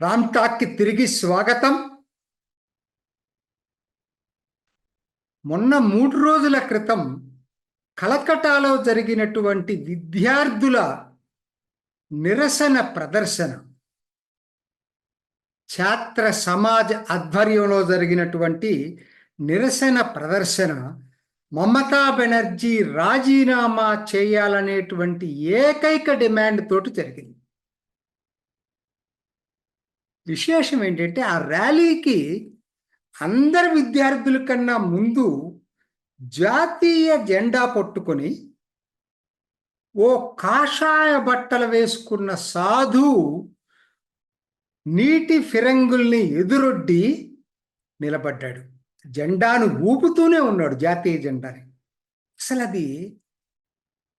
రామ్ టాక్కి తిరిగి స్వాగతం. మొన్న మూడు రోజుల క్రితం కలకటాలో జరిగినటువంటి విద్యార్థుల నిరసన ప్రదర్శన ఛాత్ర సమాజ్ ఆధ్వర్యంలో జరిగినటువంటి నిరసన ప్రదర్శన మమతా బెనర్జీ రాజీనామా చేయాలనేటువంటి ఏకైక డిమాండ్ తోటి జరిగింది. విశేషం ఏంటంటే ఆ ర్యాలీకి అందరి విద్యార్థుల కన్నా ముందు జాతీయ జెండా పట్టుకొని ఓ కాషాయ బట్టలు వేసుకున్న సాధు నీటి ఫిరంగుల్ని ఎదురొడ్డి నిలబడ్డాడు. జెండాను ఊపుతూనే ఉన్నాడు జాతీయ జెండాని. అసలు అది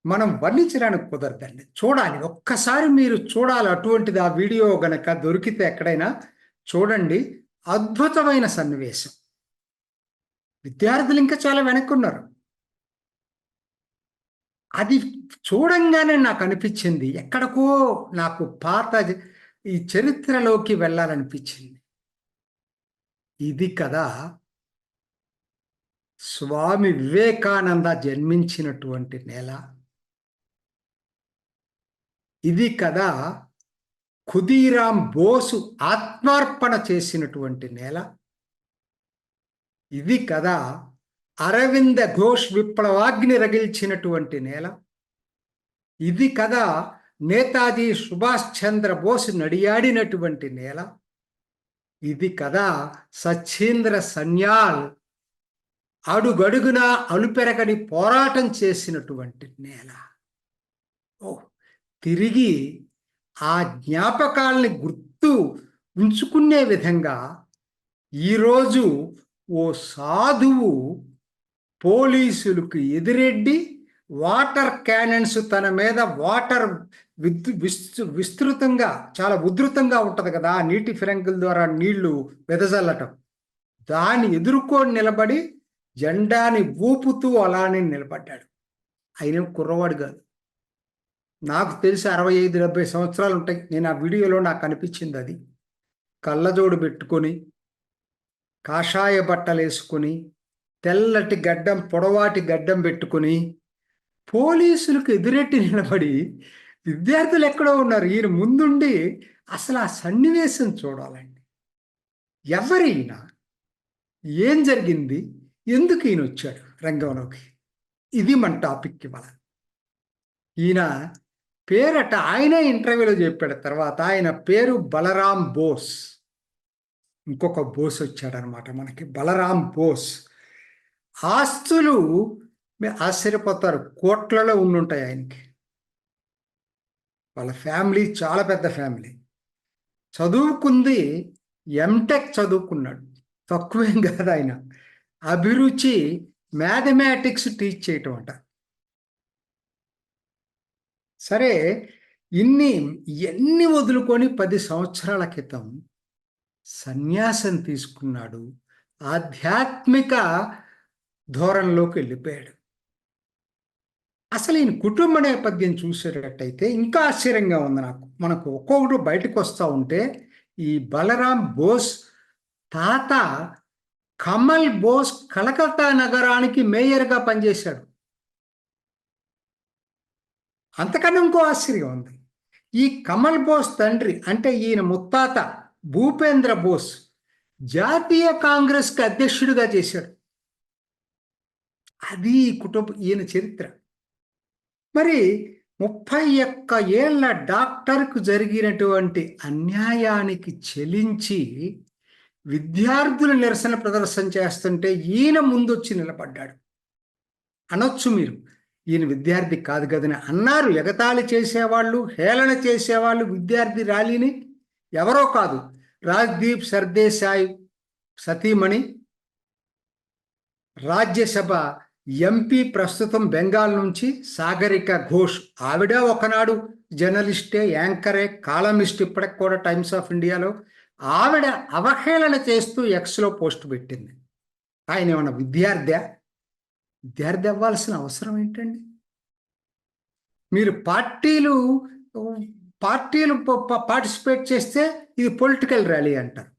మనం వర్ణించడానికి కుదరదండి. చూడాలి. ఒక్కసారి మీరు చూడాలి. అటువంటిది ఆ వీడియో గనక దొరికితే ఎక్కడైనా చూడండి. అద్భుతమైన సన్నివేశం. విద్యార్థులు ఇంకా చాలా వెనక్కున్నారు. అది చూడంగానే నాకు అనిపించింది. ఎక్కడికో నాకు పాత ఈ చరిత్రలోకి వెళ్ళాలనిపించింది. ఇది కదా స్వామి వివేకానంద జన్మించినటువంటి నేల. ఇది కదా ఖుదీరాం బోసు ఆత్మార్పణ చేసినటువంటి నేల. ఇది కదా అరవింద ఘోష్ విప్లవాగ్ని రగిల్చినటువంటి నేల. ఇది కదా నేతాజీ సుభాష్ చంద్ర బోస్ నడియాడినటువంటి నేల. ఇది కదా సచ్చేంద్ర సన్యాల్ అడుగడుగునా అలుపెరగని పోరాటం చేసినటువంటి నేల. ఓ తిరిగి ఆ జ్ఞాపకాల్ని గుర్తు ఉంచుకునే విధంగా ఈరోజు ఓ సాధువు పోలీసులకు ఎదురెడ్డి వాటర్ క్యానన్స్ తన మీద వాటర్ విద్యు విస్తృతంగా చాలా ఉధృతంగా ఉంటుంది కదా ఆ నీటి ఫిరంగుల ద్వారా నీళ్ళు వెదజల్లటం. దాన్ని ఎదుర్కొని నిలబడి జెండాని ఊపుతూ అలానే నిలబడ్డాడు. ఆయన కుర్రవాడు కాదు. నాకు తెలిసి అరవై ఐదు డెబ్బై సంవత్సరాలు ఉంటాయి. నేను ఆ వీడియోలో నాకు అనిపించింది అది. కళ్ళజోడు పెట్టుకొని కాషాయ బట్టలు వేసుకొని తెల్లటి గడ్డం పొడవాటి గడ్డం పెట్టుకొని పోలీసులకు ఎదురెట్టి నిలబడి విద్యార్థులు ఎక్కడో ఉన్నారు. ఈయన ముందుండి అసలు ఆ సన్నివేశం చూడాలండి. ఎవరైనా ఏం జరిగింది? ఎందుకు ఈయన వచ్చాడు రంగంలోకి? ఇది మన టాపిక్ ఇవాళ. ఈయన పేరట ఆయన ఇంటర్వ్యూలో చెప్పాడు. తర్వాత ఆయన పేరు బలరాం బోస్. ఇంకొక బోస్ వచ్చాడనమాట మనకి బలరాం బోస్. ఆస్తులు ఆశ్చర్యపోతారు. కోట్లలో ఉండుంటాయి ఆయనకి. వాళ్ళ ఫ్యామిలీ చాలా పెద్ద ఫ్యామిలీ. చదువుకుంది ఎంటెక్ చదువుకున్నాడు. తక్కువేం కాదు ఆయన. అభిరుచి మ్యాథమెటిక్స్ టీచ్ చేయటం అంట. సరే ఇన్ని ఎన్ని వదులుకొని పది సంవత్సరాల క్రితం సన్యాసం తీసుకున్నాడు ఆధ్యాత్మిక ధోరణిలోకి వెళ్ళిపోయాడు. అసలు ఈయన కుటుంబ నేపథ్యం చూసేటట్టయితే ఇంకా ఆశ్చర్యంగా ఉంది నాకు. మనకు ఒక్కొక్కటి బయటకు వస్తూ ఉంటే ఈ బలరాం బోస్ తాత కమల్ బోస్ కలకత్తా నగరానికి మేయర్గా పనిచేశాడు. అంతకన్నా ఇంకో ఆశ్చర్యం ఉంది. ఈ కమల్ బోస్ తండ్రి అంటే ఈయన ముత్తాత భూపేంద్ర బోస్ జాతీయ కాంగ్రెస్కి అధ్యక్షుడిగా చేశాడు. అది కుటుంబ ఈయన చరిత్ర. మరి ముప్పై ఒక్క ఏళ్ళ డాక్టర్కు జరిగినటువంటి అన్యాయానికి చెలించి విద్యార్థులు నిరసన ప్రదర్శన చేస్తుంటే ఈయన ముందొచ్చి నిలబడ్డాడు. అనొచ్చు మీరు ఈయన విద్యార్థి కాదు కదని అన్నారు. ఎగతాళి చేసేవాళ్ళు హేళన చేసేవాళ్ళు విద్యార్థి ర్యాలీని ఎవరో కాదు రాజ్దీప్ సర్దేశాయ్ సతీమణి. రాజ్యసభ ఎంపీ ప్రస్తుతం బెంగాల్ నుంచి సాగరిక ఘోష్. ఆవిడ ఒకనాడు జర్నలిస్టే యాంకరే కాలమిస్ట్ ఇప్పటికి కూడా టైమ్స్ ఆఫ్ ఇండియాలో ఆవిడ అవహేళన చేస్తూ ఎక్స్లో పోస్ట్ పెట్టింది. ఆయన ఏమన్నా విద్యార్థి? విద్యార్థి అవ్వాల్సిన అవసరం ఏంటండి? మీరు పార్టీలు పార్టీలు పార్టిసిపేట్ చేస్తే ఇది పొలిటికల్ ర్యాలీ అంటారు.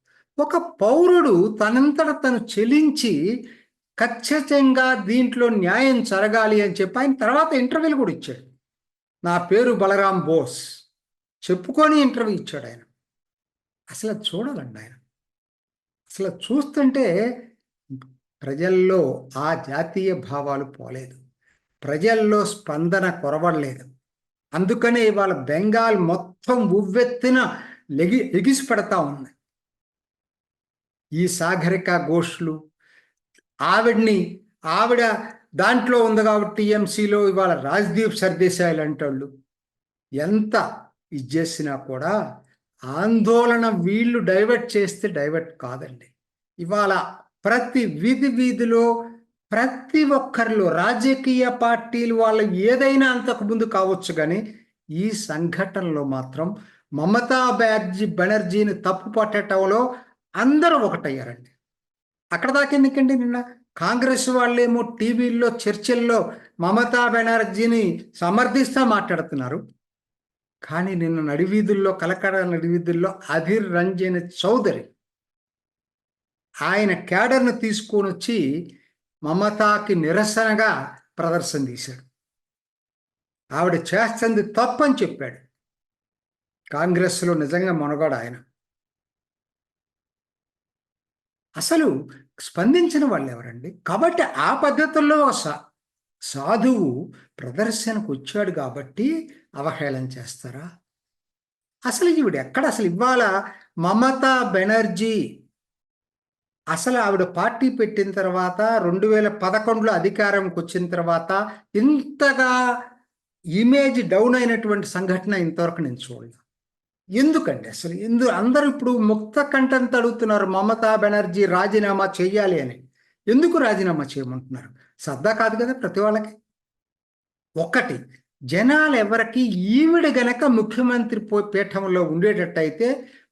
ఒక పౌరుడు తనంతట తను చెలించి ఖచ్చితంగా దీంట్లో న్యాయం జరగాలి అని చెప్పి ఆయన తర్వాత ఇంటర్వ్యూలు కూడా ఇచ్చాడు. నా పేరు బలరాం బోస్. చెప్పుకొని ఇంటర్వ్యూ ఇచ్చాడు ఆయన. అసలు చూడాలండి ఆయన. అసలు చూస్తుంటే ప్రజల్లో ఆ జాతీయ భావాలు పోలేదు. ప్రజల్లో స్పందన కొరవడలేదు. అందుకనే ఇవాళ బెంగాల్ మొత్తం ఉవ్వెత్తిన లెగి ఎగిసి పెడతా ఉంది. ఈ సాగరిక ఘోష్లు ఆవిడ్ని ఆవిడ దాంట్లో ఉంది కాబట్టి టీఎంసీలో ఇవాళ రాజ్దీప్ సర్దేశాయిలు అంటోళ్ళు ఎంత ఇచ్చేసినా కూడా ఆందోళన వీళ్ళు డైవర్ట్ చేస్తే డైవర్ట్ కాదండి. ఇవాళ ప్రతి వీధి వీధిలో ప్రతి ఒక్కరిలో రాజకీయ పార్టీలు వాళ్ళు ఏదైనా అంతకు ముందు కావచ్చు కానీ ఈ సంఘటనలో మాత్రం మమతా బ్యానర్జీ బెనర్జీని తప్పు పట్టడంలో అందరూ ఒకటయ్యారండి. అక్కడ దాకా ఎందుకండి నిన్న? కాంగ్రెస్ వాళ్ళేమో టీవీల్లో చర్చల్లో మమతా బెనర్జీని సమర్థిస్తా మాట్లాడుతున్నారు. కానీ నిన్న నడివీధుల్లో కలకడ నడివీధుల్లో అధిర్ రంజన్ చౌదరి. ఆయన క్యాడర్ను తీసుకొని వచ్చి మమతాకి నిరసనగా ప్రదర్శన తీశాడు. ఆవిడ చేస్తుంది తప్పని చెప్పాడు. కాంగ్రెస్లో నిజంగా మొనగాడు ఆయన. అసలు స్పందించిన వాళ్ళు ఎవరండి కాబట్టి ఆ పద్ధతుల్లో సాధువు ప్రదర్శనకు వచ్చాడు కాబట్టి అవహేళన చేస్తారా? అసలు ఈవిడ ఎక్కడ అసలు ఇవాళ మమతా బెనర్జీ. అసలు ఆవిడ పార్టీ పెట్టిన తర్వాత రెండు వేల పదకొండులో అధికారంకి వచ్చిన తర్వాత ఇంతగా ఇమేజ్ డౌన్ అయినటువంటి సంఘటన ఇంతవరకు నేను చూడలేదు. ఎందుకండి అసలు? ఎందు అందరూ ఇప్పుడు ముక్త కంఠంతో అడుగుతున్నారు మమతా బెనర్జీ రాజీనామా చేయాలి అని. ఎందుకు రాజీనామా చేయమంటున్నారు? సర్దా కాదు కదా ప్రతి వాళ్ళకి? ఒకటి జనాలు ఎవరికి ఈవిడ గనక ముఖ్యమంత్రి పీఠంలో ఉండేటట్టయితే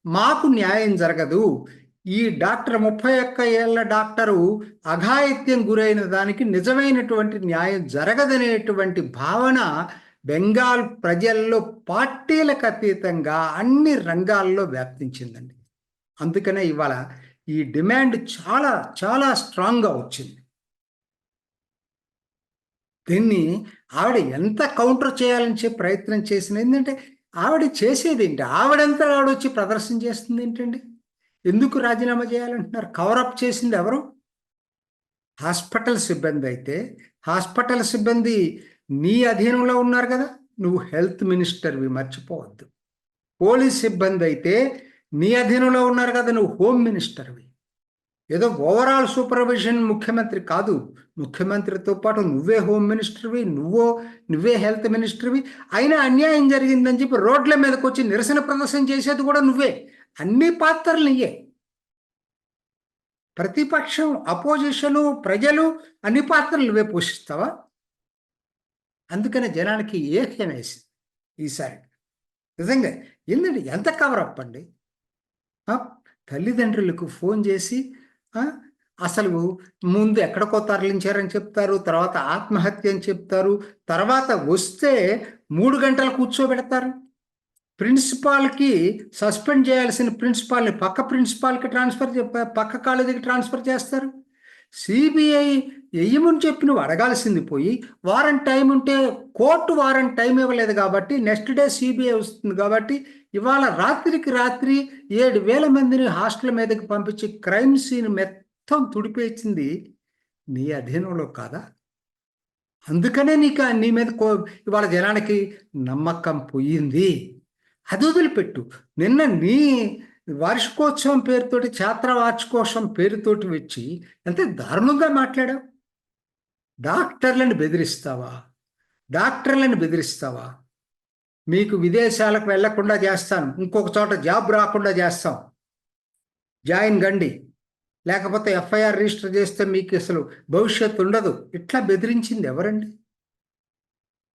మాకు న్యాయం జరగదు. ఈ డాక్టర్ ముప్పై ఒక్క ఏళ్ళ డాక్టరు అఘాయిత్యం గురైన దానికి నిజమైనటువంటి న్యాయం జరగదనేటువంటి భావన బెంగాల్ ప్రజల్లో పార్టీలకు అతీతంగా అన్ని రంగాల్లో వ్యాప్తించిందండి అందుకనే ఇవాళ ఈ డిమాండ్ చాలా చాలా స్ట్రాంగ్గా వచ్చింది. దీన్ని ఆవిడ ఎంత కౌంటర్ చేయాలని చెప్పి ప్రయత్నం చేసిన ఏంటంటే ఆవిడ చేసేది ఏంటి? ఆవిడంతా ఆవిడ వచ్చి ప్రదర్శన చేస్తుంది ఏంటండి? ఎందుకు రాజీనామా చేయాలంటున్నారు? కవరప్ చేసింది ఎవరు? హాస్పిటల్ సిబ్బంది అయితే హాస్పిటల్ సిబ్బంది నీ అధీనంలో ఉన్నారు కదా నువ్వు హెల్త్ మినిస్టర్వి మర్చిపోవద్దు. పోలీస్ సిబ్బంది అయితే నీ అధీనంలో ఉన్నారు కదా నువ్వు హోమ్ మినిస్టర్వి. ఏదో ఓవరాల్ సూపర్విజన్ ముఖ్యమంత్రి కాదు. ముఖ్యమంత్రితో పాటు నువ్వే హోమ్ మినిస్టర్వి నువ్వో నువ్వే హెల్త్ మినిస్టర్వి అయినా అన్యాయం జరిగిందని చెప్పి రోడ్ల మీదకి వచ్చి నిరసన ప్రదర్శన చేసేది కూడా నువ్వే. అన్ని పాత్రలు నీయే. ప్రతిపక్షం అపోజిషను ప్రజలు అన్ని పాత్రలు నువ్వే పోషిస్తావా? అందుకనే జనానికి ఏకం వేసింది ఈసారి. నిజంగా ఎందుకంటే ఎంత కవర్ అప్ అండి తల్లిదండ్రులకు ఫోన్ చేసి అసలు ముందు ఎక్కడికో తరలించారని చెప్తారు తర్వాత ఆత్మహత్య అని చెప్తారు తర్వాత వస్తే మూడు గంటలు కూర్చోబెడతారు. ప్రిన్సిపాల్కి సస్పెండ్ చేయాల్సిన ప్రిన్సిపాల్ని పక్క ప్రిన్సిపాల్కి ట్రాన్స్ఫర్ పక్క కాలేజీకి ట్రాన్స్ఫర్ చేస్తారు. సిబిఐ వెయ్యమని చెప్పి నువ్వు అడగాల్సింది పోయి వారం టైం ఉంటే కోర్టు వారం టైం ఇవ్వలేదు కాబట్టి నెక్స్ట్ డే సిబిఐ వస్తుంది కాబట్టి ఇవాళ రాత్రికి రాత్రి ఏడు వేల మందిని హాస్టల్ మీదకి పంపించి క్రైమ్ సీన్ మొత్తం తుడిపేసింది నీ అధీనంలో కాదా? అందుకనే నీకు నీ మీద కో ఇవాళ జనానికి నమ్మకం పోయింది. అది వదిలిపెట్టు. నిన్న నీ వార్షికోత్సవం పేరుతోటి ఛాత్ర వార్షికోత్సవం పేరుతోటి వచ్చి ఎంత దారుణంగా మాట్లాడావు? డాక్టర్లను బెదిరిస్తావా? డాక్టర్లను బెదిరిస్తావా? మీకు విదేశాలకు వెళ్ళకుండా చేస్తాను. ఇంకొక చోట జాబ్ రాకుండా చేస్తాం. జాయిన్ గండి లేకపోతే ఎఫ్ఐఆర్ రిజిస్టర్ చేస్తే మీకు అసలు భవిష్యత్తు ఉండదు. ఇట్లా బెదిరించింది ఎవరండి?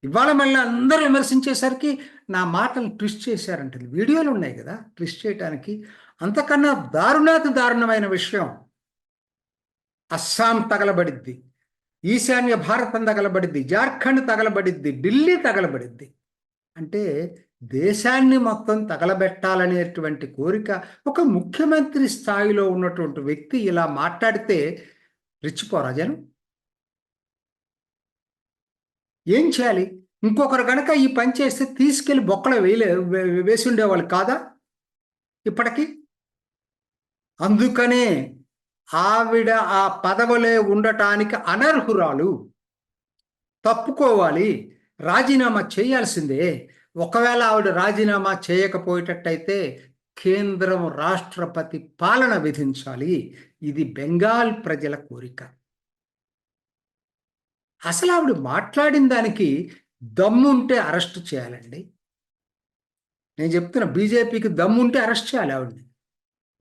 ఇవాళ మళ్ళీ అందరూ విమర్శించేసరికి నా మాటలు ట్విస్ట్ చేశారంటే వీడియోలు ఉన్నాయి కదా ట్విస్ట్ చేయడానికి అంతకన్నా దారుణాతి దారుణమైన విషయం అస్సాం తగలబడిద్ది ఈశాన్య భారతం తగలబడిద్ది జార్ఖండ్ తగలబడిద్ది ఢిల్లీ తగలబడిద్ది. అంటే దేశాన్ని మొత్తం తగలబెట్టాలనేటువంటి కోరిక ఒక ముఖ్యమంత్రి స్థాయిలో ఉన్నటువంటి వ్యక్తి ఇలా మాట్లాడితే రెచ్చిపోరా జనం? ఏం చేయాలి? ఇంకొకరు కనుక ఈ పని చేస్తే తీసుకెళ్ళి బొక్కలు వేయలే వేసి ఉండేవాళ్ళు కాదా? ఇప్పటికీ? అందుకనే ఆవిడ ఆ పదవిలో ఉండటానికి అనర్హురాలు. తప్పుకోవాలి. రాజీనామా చేయాల్సిందే. ఒకవేళ ఆవిడ రాజీనామా చేయకపోయేటట్టయితే కేంద్రం రాష్ట్రపతి పాలన విధించాలి. ఇది బెంగాల్ ప్రజల కోరిక. అసలు ఆవిడ మాట్లాడిన దానికి దమ్ము ఉంటే అరెస్ట్ చేయాలండి. నేను చెప్తున్నా బీజేపీకి దమ్ము ఉంటే అరెస్ట్ చేయాలి ఆవిడని.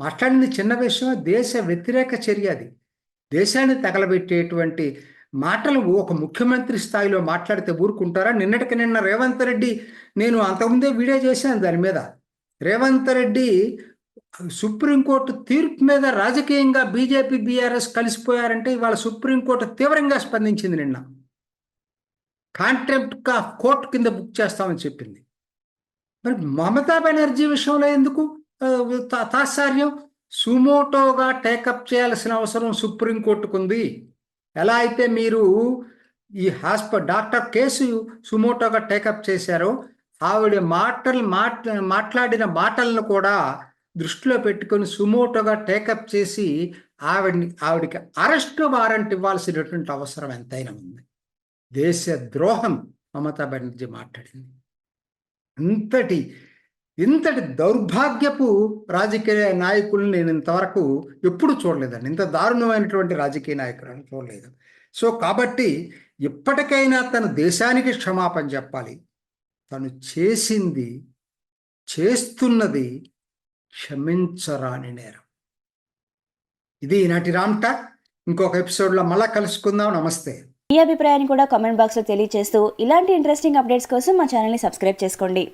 మాట్లాడింది చిన్న విషయం దేశ వ్యతిరేక చర్య అది. దేశాన్ని తగలబెట్టేటువంటి మాటలు ఒక ముఖ్యమంత్రి స్థాయిలో మాట్లాడితే ఊరుకుంటారా? నిన్నటికి నిన్న రేవంత్ రెడ్డి నేను అంతకుముందే వీడియో చేశాను దాని మీద. రేవంత్ రెడ్డి సుప్రీంకోర్టు తీర్పు మీద రాజకీయంగా బీజేపీ బీఆర్ఎస్ కలిసిపోయారంటే ఇవాళ సుప్రీంకోర్టు తీవ్రంగా స్పందించింది నిన్న. కాంట్రాక్ట్ ఆఫ్ కోర్టు కింద బుక్ చేస్తామని చెప్పింది. మరి మమతా బెనర్జీ విషయంలో ఎందుకు తా- తాత్సార్యం? సుమోటోగా టేకప్ చేయాల్సిన అవసరం సుప్రీంకోర్టుకు ఉంది ఎలా అయితే మీరు ఈ హాస్పిటల్ డాక్టర్ కేసు సుమోటోగా టేకప్ చేశారో ఆవిడ మాటలు మాట్లాడిన మాటలను కూడా దృష్టిలో పెట్టుకొని సుమోటోగా టేకప్ చేసి ఆవిడని ఆవిడకి అరెస్ట్ వారెంట్ ఇవ్వాల్సినటువంటి అవసరం ఎంతైనా ఉంది. దేశ ద్రోహం మమతా బెనర్జీ మాట్లాడింది. ఇంతటి ఇంతటి దౌర్భాగ్యపు రాజకీయ నాయకుల్ని నేను ఇంతవరకు ఎప్పుడు చూడలేదండి. ఇంత దారుణమైనటువంటి రాజకీయ నాయకులను చూడలేదు. సో కాబట్టి ఇప్పటికైనా తన దేశానికి క్షమాపణ చెప్పాలి. తను చేసింది చేస్తున్నది క్షమించరాని నేరం. ఇది ఈనాటి రామ్ టాక్. ఇంకొక ఎపిసోడ్లో మళ్ళా కలుసుకుందాం. నమస్తే. మీ అభిప్రాయాన్ని కూడా కామెంట్ బాక్స్లో తెలియజేస్తూ ఇలాంటి ఇంట్రెస్టింగ్ అప్డేట్స్ కోసం మా ఛానల్ని సబ్స్క్రైబ్ చేసుకోండి.